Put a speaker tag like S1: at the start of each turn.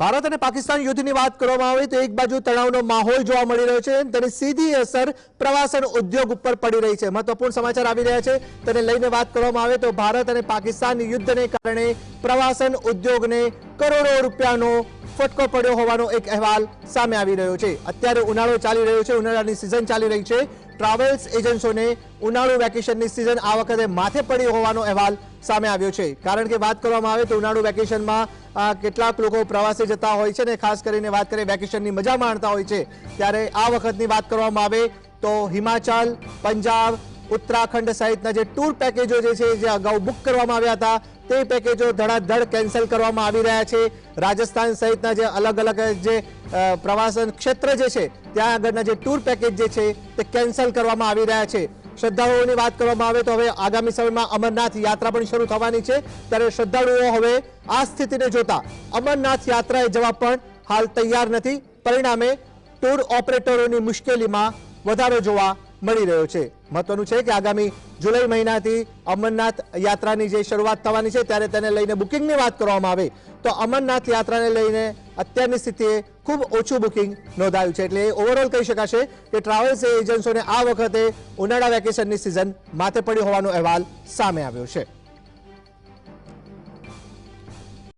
S1: ભારત અને પાકિસ્તાન યુદ્ધની વાત કરવામાં આવે તો એક બાજુ તણાવનો માહોલ જોવા મળી રહ્યો છે તેની સીધી અસર પ્રવાસન ઉદ્યોગ ઉપર પડી રહી છે. મહત્વપૂર્ણ સમાચાર આવી રહ્યા છે. તેને લઈને વાત કરવામાં આવે તો ભારત અને પાકિસ્તાન યુદ્ધને કારણે પ્રવાસન ઉદ્યોગને કરોડો રૂપિયાનો ફટકો પડ્યો હોવાનો એક અહેવાલ સામે આવી રહ્યો છે. અત્યારે ઉનાળો ચાલી રહ્યો છે, ઉનાળાની સિઝન ચાલી રહી છે. ટ્રાવેલ્સ એજન્ટોને ઉનાળુ વેકેશનની સિઝન આ વખતે માથે પડી હોવાનો અહેવાલ સામે આવ્યો છે. કારણ કે વાત કરવામાં આવે તો ઉનાળુ વેકેશનમાં કેટલાક લોકો પ્રવાસે જતા હોય છે ને ખાસ કરીને વાત કરીએ વેકેશનની મજા માણતા હોય છે. ત્યારે આ વખતની વાત કરવામાં આવે તો હિમાચલ, પંજાબ, ઉત્તરાખંડ સહિતના જે ટૂર પેકેજો જે છે, જે અગાઉ બુક કરવામાં આવ્યા હતા તે પેકેજો ધડાધડ કેન્સલ કરવામાં આવી રહ્યા છે. રાજસ્થાન સહિતના જે અલગ અલગ જે પ્રવાસન ક્ષેત્ર જે છે, ત્યાં આગળના જે ટૂર પેકેજ જે છે, તે કેન્સલ કરવામાં આવી રહ્યા છે. શ્રદ્ધાળુઓની વાત કરવામાં આવે તો હવે આગામી સમયમાં અમરનાથ યાત્રા પણ શરૂ થવાની છે. ત્યારે શ્રદ્ધાળુઓ હવે આ સ્થિતિને જોતા અમરનાથ યાત્રાએ જવા પણ હાલ તૈયાર નથી. પરિણામે ટૂર ઓપરેટરોની મુશ્કેલીમાં વધારો જોવા મળી રહ્યો છે. મહત્વનું છે કે આગામી જુલાઈ મહિનાથી અમરનાથ યાત્રાની જે શરૂઆત થવાની છે, ત્યારે તેને લઈને બુકિંગની વાત કરવામાં આવે, તો અમરનાથ યાત્રાને લઈને અત્યારની સ્થિતિએ ખૂબ ઓછું બુકિંગ નોંધાયું છે. એટલે ઓવરઓલ કહી શકાશે કે ટ્રાવેલ્સ એજન્ટોને આ વખતે ઉનાળા વેકેશનની સિઝન માથે પડી હોવાનો અહેવાલ સામે આવ્યો છે.